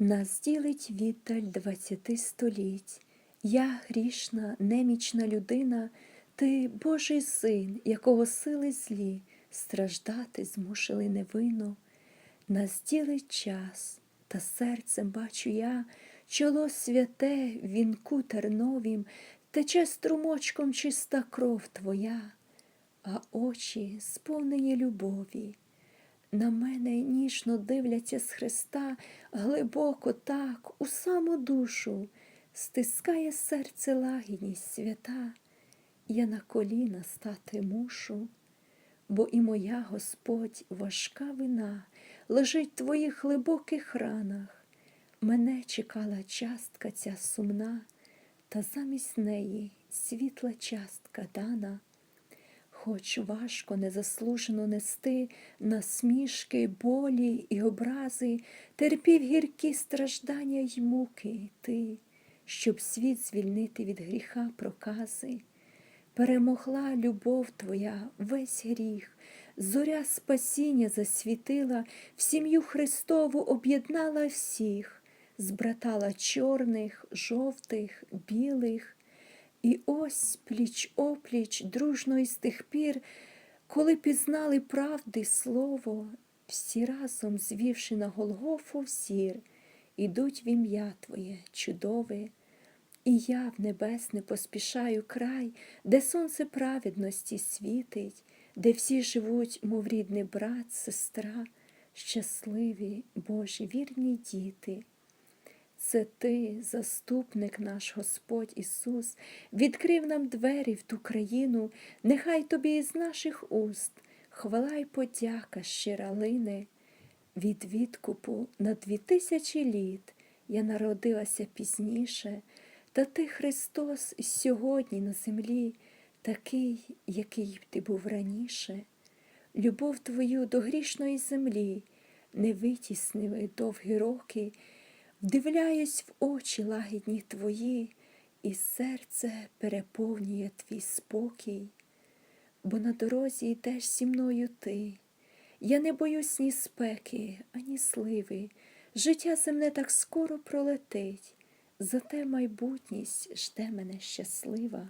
Нас ділить віддаль двадцяти століть. Я грішна, немічна людина, ти Божий син, якого сили злі страждати змусили невинно. Нас ділить час, та серцем бачу я, чоло святе вінку терновім, тече струмочком чиста кров твоя, а очі сповнені любові. На мене ніжно дивляться з Христа, глибоко так, у саму душу, стискає серце лагідність свята, я на коліна стати мушу, бо і моя Господь важка вина лежить в твоїх глибоких ранах. Мене чекала частка ця сумна, та замість неї світла частка дана. Хоч важко незаслужено нести насмішки, болі і образи, терпів гіркі страждання й муки ти, щоб світ звільнити від гріха прокази. Перемогла любов твоя весь гріх, зоря спасіння засвітила, в сім'ю Христову об'єднала всіх, збратала чорних, жовтих, білих. І ось пліч опліч дружно із тих пір, коли пізнали правди слово, всі разом звівши на Голгофу взір, ідуть в ім'я Твоє чудове. І я в небесне поспішаю край, де сонце праведності світить, де всі живуть, мов рідний брат, сестра, щасливі, Божі вірні діти. Це ти, заступник наш Господь Ісус, відкрив нам двері в ту країну, нехай тобі із наших уст хвала й подяка щира лине. Від відкупу на дві тисячі літ я народилася пізніше, та ти, Христос, сьогодні на землі, такий, який ти був раніше. Любов твою до грішної землі не витіснили довгі роки. Вдивляюсь в очі лагідні твої, і серце переповнює твій спокій, бо на дорозі йдеш зі мною ти. Я не боюсь ні спеки, ані сливи. Життя земне так скоро пролетить, зате майбутність жде мене щаслива.